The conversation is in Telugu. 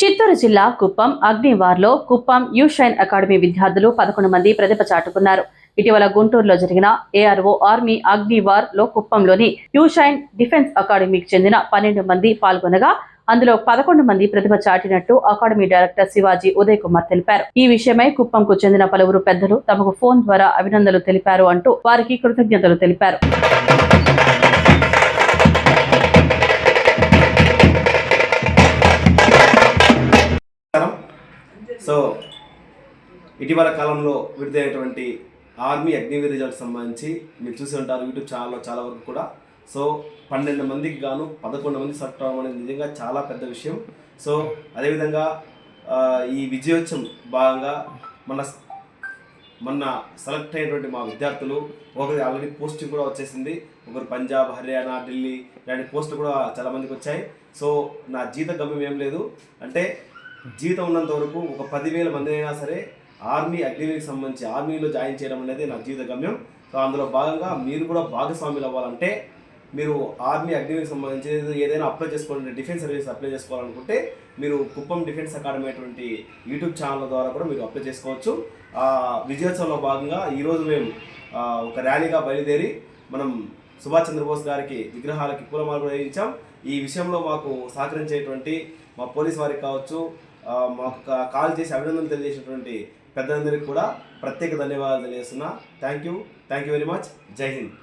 చిత్తూరు జిల్లా కుప్పం అగ్నివార్లో కుప్పం యూషైన్ అకాడమీ విద్యార్థులు పదకొండు మంది ప్రతిభ చాటుకున్నారు. ఇటీవల గుంటూరులో జరిగిన ఏఆర్ఓ ఆర్మీ అగ్నివార్లో కుప్పంలోని యూషైన్ డిఫెన్స్ అకాడమీకి చెందిన పన్నెండు మంది పాల్గొనగా అందులో పదకొండు మంది ప్రతిభ చాటినట్టు అకాడమీ డైరెక్టర్ శివాజీ ఉదయ్ కుమార్ తెలిపారు. ఈ విషయమై కుప్పంకు చెందిన పలువురు పెద్దలు తమకు ఫోన్ ద్వారా అభినందనలు తెలిపారు అంటూ వారికి కృతజ్ఞతలు తెలిపారు. సో ఇటీవల కాలంలో విడుదలైనటువంటి ఆర్మీ అగ్నివీర్ రిజల్ట్ సంబంధించి మీరు చూసి ఉంటారు యూట్యూబ్ ఛానల్లో చాలా వరకు కూడా. సో పన్నెండు మందికి గాను పదకొండు మంది సెలెక్ట్ అవ్వడం అనేది నిజంగా చాలా పెద్ద విషయం. సో అదేవిధంగా ఈ విజయోత్సవం భాగంగా మన మొన్న సెలెక్ట్ అయినటువంటి మా విద్యార్థులు ఒకరి ఆల్రెడీ పోస్టింగ్ కూడా వచ్చేసింది. ఒకరు పంజాబ్ హర్యానా ఢిల్లీ ఇలాంటి పోస్టులు కూడా చాలా మందికి వచ్చాయి. సో నా జీత గమ్యం ఏం లేదు. అంటే జీతం ఉన్నంత వరకు ఒక పదివేల మంది అయినా సరే ఆర్మీ అగ్నివీకి సంబంధించి ఆర్మీలో జాయిన్ చేయడం అనేది నా జీవిత గమ్యం. సో అందులో భాగంగా మీరు కూడా భాగస్వాములు అవ్వాలంటే మీరు ఆర్మీ అగ్నివీకి సంబంధించి ఏదైనా అప్లై చేసుకోవాలంటే డిఫెన్స్ సర్వీస్ అప్లై చేసుకోవాలనుకుంటే మీరు కుప్పం డిఫెన్స్ అకాడమీ అటువంటి యూట్యూబ్ ఛానల్ ద్వారా కూడా మీరు అప్లై చేసుకోవచ్చు. విజయోత్సవంలో భాగంగా ఈరోజు మేము ఒక ర్యాలీగా బయలుదేరి మనం సుభాష్ చంద్రబోస్ గారికి విగ్రహాలకి పూలమాలు కూడా వేయించాం. ఈ విషయంలో మాకు సహకరించేటువంటి మా పోలీస్ వారికి కావచ్చు మాకు కాల్ చేసి అభినందనలు తెలియజేసినటువంటి పెద్దలందరికీ కూడా ప్రత్యేక ధన్యవాదాలు తెలియజేస్తున్నా. Thank you thank you very much Jai Hind